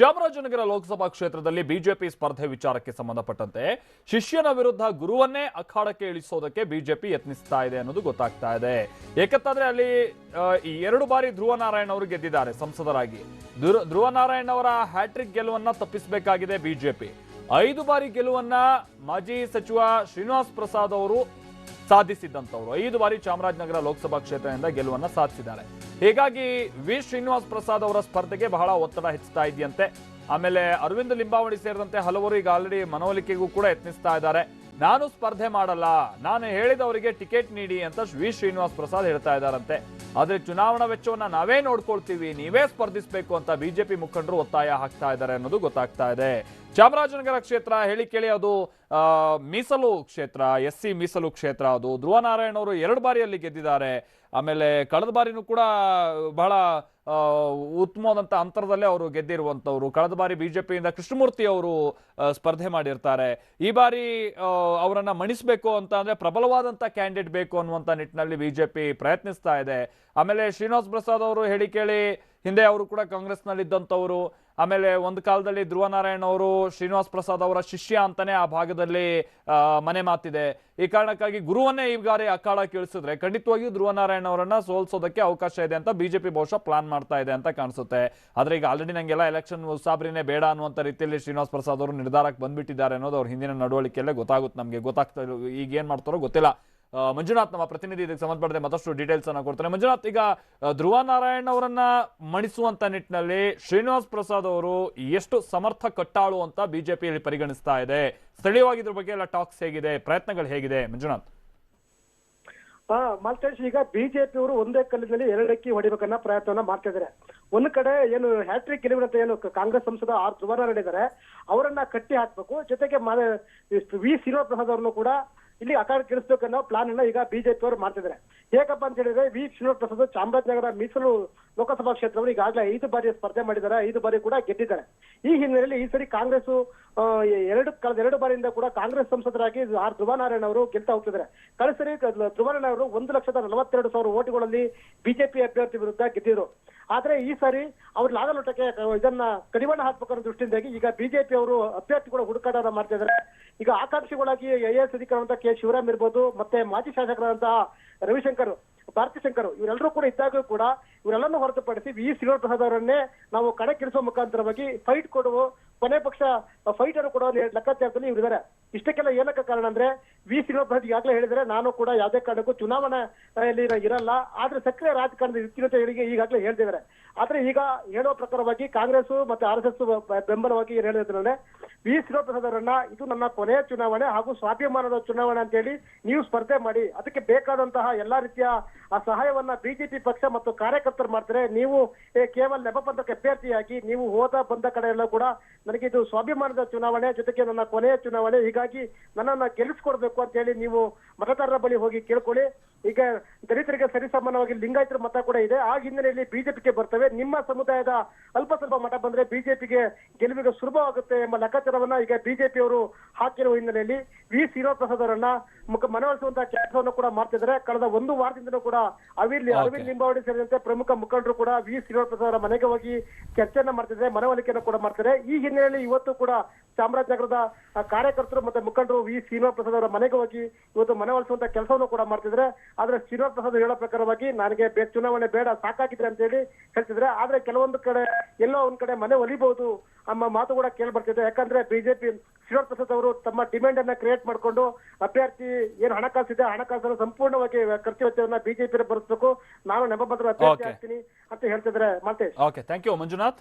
ಚಾಮರಾಜನಗರ ಲೋಕಸಭಾ ಕ್ಷೇತ್ರದಲ್ಲಿ ಬಿಜೆಪಿ ಸ್ಪರ್ಧೆ ವಿಚಾರಕ್ಕೆ ಸಂಬಂಧಪಟ್ಟಂತೆ ಶಿಷ್ಯನ ವಿರುದ್ಧ ಗುರುವನ್ನೇ ಅಖಾಡಕ್ಕೆ ಇಳಿಸೋದಕ್ಕೆ ಬಿಜೆಪಿ ಯತ್ನಿಸ್ತಾ ಇದೆ ಅನ್ನೋದು ಗೊತ್ತಾಗ್ತಾ ಇದೆ. ಏಕಂತಂದ್ರೆ ಅಲ್ಲಿ ಈ ಎರಡು ಬಾರಿ ಧ್ರುವ ನಾರಾಯಣ್ ಅವರು ಗೆದ್ದಿದ್ದಾರೆ, ಸಂಸದರಾಗಿ. ಧ್ರು- ಧ್ರುವ ನಾರಾಯಣ್ ಅವರ ಹ್ಯಾಟ್ರಿಕ್ ಗೆಲುವನ್ನ ತಪ್ಪಿಸಬೇಕಾಗಿದೆ ಬಿಜೆಪಿ. ಐದು ಬಾರಿ ಗೆಲುವನ್ನ ಮಾಜಿ ಸಚಿವ ಶ್ರೀನಿವಾಸ್ ಪ್ರಸಾದ್ ಅವರು ಸಾಧಿಸಿದ್ದಂಥವ್ರು. ಐದು ಬಾರಿ ಚಾಮರಾಜನಗರ ಲೋಕಸಭಾ ಕ್ಷೇತ್ರದಿಂದ ಗೆಲುವನ್ನ ಸಾಧಿಸಿದ್ದಾರೆ. ಹೀಗಾಗಿ ವಿ. ಶ್ರೀನಿವಾಸ್ ಪ್ರಸಾದ್ ಅವರ ಸ್ಪರ್ಧೆಗೆ ಬಹಳ ಒತ್ತಡ ಹೆಚ್ಚುತ್ತಾ ಇದೆಯಂತೆ. ಆಮೇಲೆ ಅರವಿಂದ್ ಲಿಂಬಾವಳಿ ಸೇರಿದಂತೆ ಹಲವರು ಈಗ ಆಲ್ರೆಡಿ ಮನವೊಲಿಕೆಗೂ ಕೂಡ ಯತ್ನಿಸ್ತಾ ಇದ್ದಾರೆ. ನಾನು ಸ್ಪರ್ಧೆ ಮಾಡಲ್ಲ. ನಾನು ಹೇಳಿದವರಿಗೆ ಟಿಕೆಟ್ ನೀಡಿ ಅಂತ ವಿ. ಶ್ರೀನಿವಾಸ್ ಪ್ರಸಾದ್ ಹೇಳ್ತಾ ಇದ್ದಾರಂತೆ. ಆದರೆ ಚುನಾವಣಾ ವೆಚ್ಚವನ್ನ ನಾವೇ ನೋಡ್ಕೊಳ್ತೀವಿ. ನೀವೇ ಸ್ಪರ್ಧಿಸಬೇಕು ಅಂತ ಬಿಜೆಪಿ ಮುಖಂಡರು ಒತ್ತಾಯ ಹಾಕ್ತಾ ಇದ್ದಾರೆ ಅನ್ನೋದು ಗೊತ್ತಾಗ್ತಾ ಇದೆ. ಚಾಮರಾಜನಗರ ಕ್ಷೇತ್ರ ಹೇಳಿ ಕೇಳಿ ಅದು ಮೀಸಲು ಕ್ಷೇತ್ರ ಎಸ್ ಸಿ ಮೀಸಲು ಕ್ಷೇತ್ರ ಅದು. ಧ್ರುವ ನಾರಾಯಣ್ ಅವರು ಎರಡು ಬಾರಿಯಲ್ಲಿ ಗೆದ್ದಿದ್ದಾರೆ. ಆಮೇಲೆ ಕಳೆದ ಬಾರಿನೂ ಕೂಡ ಬಹಳ ಉತ್ತಮವಾದಂಥ ಅಂತರದಲ್ಲೇ ಅವರು ಗೆದ್ದಿರುವಂಥವ್ರು. ಕಳೆದ ಬಾರಿ ಬಿಜೆಪಿಯಿಂದ ಕೃಷ್ಣಮೂರ್ತಿ ಅವರು ಸ್ಪರ್ಧೆ ಮಾಡಿರ್ತಾರೆ. ಈ ಬಾರಿ ಅವರನ್ನು ಮಣಿಸಬೇಕು ಅಂತ ಅಂದರೆ ಪ್ರಬಲವಾದಂಥ ಕ್ಯಾಂಡಿಡೇಟ್ ಬೇಕು ಅನ್ನುವಂಥ ನಿಟ್ಟಿನಲ್ಲಿ ಬಿಜೆಪಿ ಪ್ರಯತ್ನಿಸ್ತಾ ಇದೆ. ಆಮೇಲೆ ಶ್ರೀನಿವಾಸ್ ಪ್ರಸಾದ್ ಅವರು ಹೇಳಿ ಕೇಳಿ ಹಿಂದೆ ಅವರು ಕೂಡ ಕಾಂಗ್ರೆಸ್ನಲ್ಲಿ ಇದ್ದಂಥವ್ರು ಆಮೇಲೆ ಒಂದು ಕಾಲದಲ್ಲಿ ಧ್ರುವ ನಾರಾಯಣ್ ಅವರು ಶ್ರೀನಿವಾಸ್ ಪ್ರಸಾದ್ ಅವರ ಶಿಷ್ಯ ಅಂತಾನೆ ಆ ಭಾಗದಲ್ಲಿ ಮನೆ ಮಾತಿದೆ. ಈ ಕಾರಣಕ್ಕಾಗಿ ಗುರುವನ್ನೇ ಈ ಬಾರಿ ಅಖಾಡ ಕೇಳಿಸಿದ್ರೆ ಖಂಡಿತವಾಗಿಯೂ ಧ್ರುವ ನಾರಾಯಣ್ ಅವರನ್ನ ಸೋಲ್ಸೋದಕ್ಕೆ ಅವಕಾಶ ಇದೆ ಅಂತ ಬಿಜೆಪಿ ಬಹುಶಃ ಪ್ಲಾನ್ ಮಾಡ್ತಾ ಇದೆ ಅಂತ ಕಾಣಿಸುತ್ತೆ. ಆದ್ರೆ ಈಗ ಆಲ್ರೆಡಿ ನಂಗೆಲ್ಲ ಎಲೆಕ್ಷನ್ ಉಸಾಬ್ರಿನೇ ಬೇಡ ಅನ್ನುವಂಥ ರೀತಿಯಲ್ಲಿ ಶ್ರೀನಿವಾಸ್ ಪ್ರಸಾದ್ ಅವರು ನಿರ್ಧಾರಕ್ಕೆ ಬಂದ್ಬಿಟ್ಟಿದ್ದಾರೆ ಅನ್ನೋದು ಅವ್ರ ಹಿಂದಿನ ನಡವಳಿಕೆಯಲ್ಲೇ ಗೊತ್ತಾಗುತ್ತೆ ನಮಗೆ. ಗೊತ್ತಾಗ್ತಾ. ಈಗ ಏನ್ ಮಾಡ್ತಾರೋ ಗೊತ್ತಿಲ್ಲ. ಮಂಜುನಾಥ್ ನಮ್ಮ ಪ್ರತಿನಿಧಿ ಇದಕ್ಕೆ ಸಂಬಂಧಪಟ್ಟಂತೆ ಮತ್ತಷ್ಟು ಡೀಟೇಲ್ಸ್ ಅನ್ನ ಕೊಡ್ತಾರೆ ಮಂಜುನಾಥ್, ಈಗ ಧ್ರುವ ನಾರಾಯಣ್ ಅವರನ್ನ ಮಣಿಸುವಂತ ನಿಟ್ಟಿನಲ್ಲಿ ಶ್ರೀನಿವಾಸ್ ಪ್ರಸಾದ್ ಅವರು ಎಷ್ಟು ಸಮರ್ಥ ಕಟ್ಟಾಳು ಅಂತ ಬಿಜೆಪಿಯಲ್ಲಿ ಪರಿಗಣಿಸ್ತಾ ಇದೆ. ಸ್ಥಳೀಯವಾಗಿ ಇದ್ರ ಬಗ್ಗೆ ಎಲ್ಲ ಟಾಕ್ಸ್ ಹೇಗಿದೆ, ಪ್ರಯತ್ನಗಳು ಹೇಗಿದೆ ಮಂಜುನಾಥ್? ಮಾಲ್ತೇಶ್ ಈಗ ಬಿಜೆಪಿ ಅವರು ಒಂದೇ ಕಲ್ಲಿನಲ್ಲಿ ಎರಡಕ್ಕಿ ಹೊಡಿಬೇಕನ್ನ ಪ್ರಯತ್ನವನ್ನ ಮಾಡ್ತಾ ಇದ್ದಾರೆ ಒಂದ್ ಕಡೆ ಏನು ಹ್ಯಾಟ್ರಿಕ್ ಗೆಲುವಿನಂತ ಏನು ಕಾಂಗ್ರೆಸ್ ಸಂಸದ ಆರ್ ಧ್ರುವನಾರಾಯಣ ಇದ್ದಾರೆ ಅವರನ್ನ ಕಟ್ಟಿ ಹಾಕ್ಬೇಕು. ಜೊತೆಗೆ ವಿ. ಶ್ರೀನಿವಾಸ ಪ್ರಸಾದ್ ಅವರನ್ನು ಕೂಡ ಇಲ್ಲಿ ಅಖಾಡ ಅನ್ನೋ ಪ್ಲಾನ್ ಅನ್ನ ಈಗ ಬಿಜೆಪಿ ಅವರು ಮಾಡ್ತಿದ್ದಾರೆ. ಹೇಗಪ್ಪ ಅಂತ ಹೇಳಿದ್ರೆ ವಿ ಪ್ರಸಾದ್ ಚಾಮರಾಜನಗರ ಮೀಸಲು ಲೋಕಸಭಾ ಕ್ಷೇತ್ರವನ್ನು ಈಗಾಗಲೇ ಐದು ಬಾರಿ ಸ್ಪರ್ಧೆ ಮಾಡಿದ್ದಾರೆ, ಐದು ಬಾರಿ ಕೂಡ ಗೆದ್ದಿದ್ದಾರೆ. ಈ ಹಿನ್ನೆಲೆಯಲ್ಲಿ ಈ ಸರಿ ಕಾಂಗ್ರೆಸ್ ಎರಡು, ಕಳೆದ ಎರಡು ಬಾರಿಯಿಂದ ಕೂಡ ಕಾಂಗ್ರೆಸ್ ಸಂಸದರಾಗಿ ಆರ್ ಧ್ರುವನಾರಾಯಣ ಅವರು ಗೆಲ್ತಾ ಹೋಗ್ತಿದ್ದಾರೆ. ಕಳೆದ ಸರಿ ಧ್ರುವನಾರಾಯಣ ಅವರು ಒಂದು ಲಕ್ಷದ ನಲವತ್ತೆರಡು ಸಾವಿರ ಓಟುಗಳಲ್ಲಿ ಬಿಜೆಪಿ ಅಭ್ಯರ್ಥಿ ವಿರುದ್ಧ ಗೆದ್ದಿದ್ರು. ಆದ್ರೆ ಈ ಸಾರಿ ಅವ್ರ ಲಾಗಲೋಟಕ್ಕೆ ಇದನ್ನ ಕಡಿವಾಣ ಹಾಕ್ಬೇಕನ್ನೋ ದೃಷ್ಟಿಯಿಂದಾಗಿ ಈಗ ಬಿಜೆಪಿ ಅವರು ಅಭ್ಯರ್ಥಿಗಳ ಹುಡುಕಾಟ ಮಾಡ್ತಾ ಇದ್ದಾರೆ ಈಗ ಆಕಾಂಕ್ಷಿಗಳಾಗಿ ಎ ಎಸ್ ಅಧಿಕಾರಿಗಳಂತ ಕೆ ಶಿವರಾಮ್ ಇರ್ಬೋದು ಮತ್ತೆ ಮಾಜಿ ಶಾಸಕರಾದಂತಹ ರವಿಶಂಕರ್ ಭಾರತಿ ಶಂಕರ್, ಇವರೆಲ್ಲರೂ ಕೂಡ ಇದ್ದಾಗಲೂ ಕೂಡ ಇವರೆಲ್ಲರನ್ನು ಹೊರತುಪಡಿಸಿ ವಿ ಶ್ರೀನಿವಾಸ ಪ್ರಸಾದ್ ಅವರನ್ನೇ ನಾವು ಕಣಕ್ಕಿಳಿಸುವ ಮುಖಾಂತರವಾಗಿ ಫೈಟ್ ಕೊಡುವ ಕೊನೆ ಪಕ್ಷ ಫೈಟ್ ಅನ್ನು ಕೊಡುವ ಲೆಕ್ಕಾಚಾರದಲ್ಲಿ ಇವರಿದ್ದಾರೆ. ಇಷ್ಟಕ್ಕೆಲ್ಲ ಏನಕ್ಕೆ ಕಾರಣ ಅಂದ್ರೆ ವಿ ಶ್ರೀನಿವಾಸ ಪ್ರಸಾದ್ ಈಗಾಗಲೇ ಹೇಳಿದ್ರೆ ನಾನು ಕೂಡ ಯಾವುದೇ ಕಾರಣಕ್ಕೂ ಚುನಾವಣೆಯಲ್ಲಿ ಇರಲ್ಲ. ಆದ್ರೆ ಸಕ್ರಿಯ ರಾಜಕಾರಣದ ಇರ್ತೀನಿ ಅಂತ ಹೇಳಿ ಈಗಾಗಲೇ ಹೇಳ್ತಿದ್ದಾರೆ. ಆದ್ರೆ ಈಗ ಹೇಳುವ ಪ್ರಕಾರವಾಗಿ ಕಾಂಗ್ರೆಸ್ ಮತ್ತೆ ಆರ್ ಎಸ್ ಎಸ್ ಬೆಂಬಲವಾಗಿ ಏನ್ ಹೇಳಿದ್ರೆ ವಿ ಶ್ರೀನಿವಾಸ ಪ್ರಸಾದ್ ಅವರನ್ನ ಇದು ನನ್ನ ಕೊನೆಯ ಚುನಾವಣೆ ಹಾಗೂ ಸ್ವಾಭಿಮಾನದ ಚುನಾವಣೆ ಅಂತ ಹೇಳಿ ನೀವು ಸ್ಪರ್ಧೆ ಮಾಡಿ, ಅದಕ್ಕೆ ಬೇಕಾದಂತಹ ಎಲ್ಲಾ ರೀತಿಯ ಆ ಸಹಾಯವನ್ನ ಬಿಜೆಪಿ ಪಕ್ಷ ಮತ್ತು ಕಾರ್ಯಕರ್ತರು ಮಾಡ್ತಾರೆ. ನೀವು ಕೇವಲ ನೆಪಬಂಧಕ್ಕೆ ಅಭ್ಯರ್ಥಿಯಾಗಿ ನೀವು ಹೋದ ಬಂದ ಕಡೆ ಎಲ್ಲ ಕೂಡ ನನಗೆ ಇದು ಸ್ವಾಭಿಮಾನದ ಚುನಾವಣೆ ಜೊತೆಗೆ ನನ್ನ ಕೊನೆಯ ಚುನಾವಣೆ. ಹೀಗಾಗಿ ನನ್ನನ್ನು ಗೆಲ್ಲಿಸ್ಕೊಡ್ಬೇಕು ಅಂತ ಹೇಳಿ ನೀವು ಮತದಾರರ ಬಳಿ ಹೋಗಿ ಕೇಳ್ಕೊಳ್ಳಿ. ಈಗ ದಲಿತರಿಗೆ ಸರಿಸಮಾನವಾಗಿ ಲಿಂಗಾಯತರ ಮತ ಕೂಡ ಇದೆ. ಆ ಹಿನ್ನೆಲೆಯಲ್ಲಿ ಬಿಜೆಪಿಗೆ ಬರ್ತವೆ. ನಿಮ್ಮ ಸಮುದಾಯದ ಅಲ್ಪ ಸ್ವಲ್ಪ ಮತ ಬಂದ್ರೆ ಬಿಜೆಪಿಗೆ ಗೆಲುವಿಗೆ ಸುಲಭವಾಗುತ್ತೆ ಎಂಬ ಲೆಕ್ಕಾಚಾರವನ್ನ ಈಗ ಬಿಜೆಪಿ ಅವರು ಹಾಕಿರುವ ಹಿನ್ನೆಲೆಯಲ್ಲಿ ವಿ. ಶ್ರೀನಿವಾಸ ಪ್ರಸಾದ್ ಅವರನ್ನ ಮುಖ ಮನವೊಲಿಸುವಂತಹ ಕೆಲಸವನ್ನು ಕೂಡ ಮಾಡ್ತಿದ್ದಾರೆ. ಕಳೆದ ಒಂದು ವಾರದಿಂದಲೂ ಕೂಡ ಅವಿಲ್. ಅರವಿಂದ್ ಲಿಂಬಾವಳಿ ಸೇರಿದಂತೆ ಪ್ರಮುಖ ಮುಖಂಡರು ಕೂಡ ವಿ. ಶ್ರೀನಿವಾಸ ಪ್ರಸಾದ್ ಅವರ ಮನೆಗೆ ಹೋಗಿ ಚರ್ಚೆಯನ್ನ ಮಾಡ್ತಿದ್ದಾರೆ ಮನವೊಲಿಕೆಯನ್ನು ಕೂಡ ಮಾಡ್ತಾರೆ ಈ ಹಿನ್ನೆಲೆಯಲ್ಲಿ ಇವತ್ತು ಕೂಡ ಚಾಮರಾಜನಗರದ ಕಾರ್ಯಕರ್ತರು ಮತ್ತೆ ಮುಖಂಡರು ವಿ. ಶ್ರೀನಿವಾಸ ಪ್ರಸಾದ್ ಅವರ ಮನೆಗೆ ಹೋಗಿ ಇವತ್ತು ಮನೆ ಒಲಿಸುವಂತ ಕೆಲಸವನ್ನು ಕೂಡ ಮಾಡ್ತಿದ್ರೆ ಆದ್ರೆ ಶ್ರೀನಿವಾಸ ಪ್ರಸಾದ್ ಹೇಳೋ ಪ್ರಕಾರವಾಗಿ ನನಗೆ ಬೇ- ಚುನಾವಣೆ ಬೇಡ ಸಾಕಾಗಿದೆ ಅಂತ ಹೇಳಿ ಹೇಳ್ತಿದ್ರೆ ಆದ್ರೆ ಕೆಲವೊಂದು ಕಡೆ ಎಲ್ಲೋ ಒಂದ್ ಕಡೆ ಮನೆ ಒಲಿಬಹುದು ಅಮ್ಮ ಮಾತು ಕೂಡ ಕೇಳಿ ಬರ್ತಿದೆ. ಯಾಕಂದ್ರೆ ಬಿಜೆಪಿ ಶ್ರೀನಿವಾಸ ಪ್ರಸಾದ್ ಅವರು ತಮ್ಮ ಡಿಮ್ಯಾಂಡ್ ಅನ್ನ ಕ್ರಿಯೇಟ್ ಮಾಡ್ಕೊಂಡು ಅಭ್ಯರ್ಥಿ ಏನ್ ಹಣಕಾಸು ಇದೆ ಹಣಕಾಸನ್ನು ಸಂಪೂರ್ಣವಾಗಿ ಖರ್ಚು ವೆಚ್ಚವನ್ನ ಬಿಜೆಪಿ ಬರೆಸಬೇಕು ನಾನು ನೆಪಬಂಧರ ಅಭ್ಯರ್ಥಿ ಆಗ್ತೀನಿ ಅಂತ ಹೇಳ್ತಿದ್ರೆ ಮಾತೇ ಓಕೆ ಥ್ಯಾಂಕ್ ಯು ಮಂಜುನಾಥ್.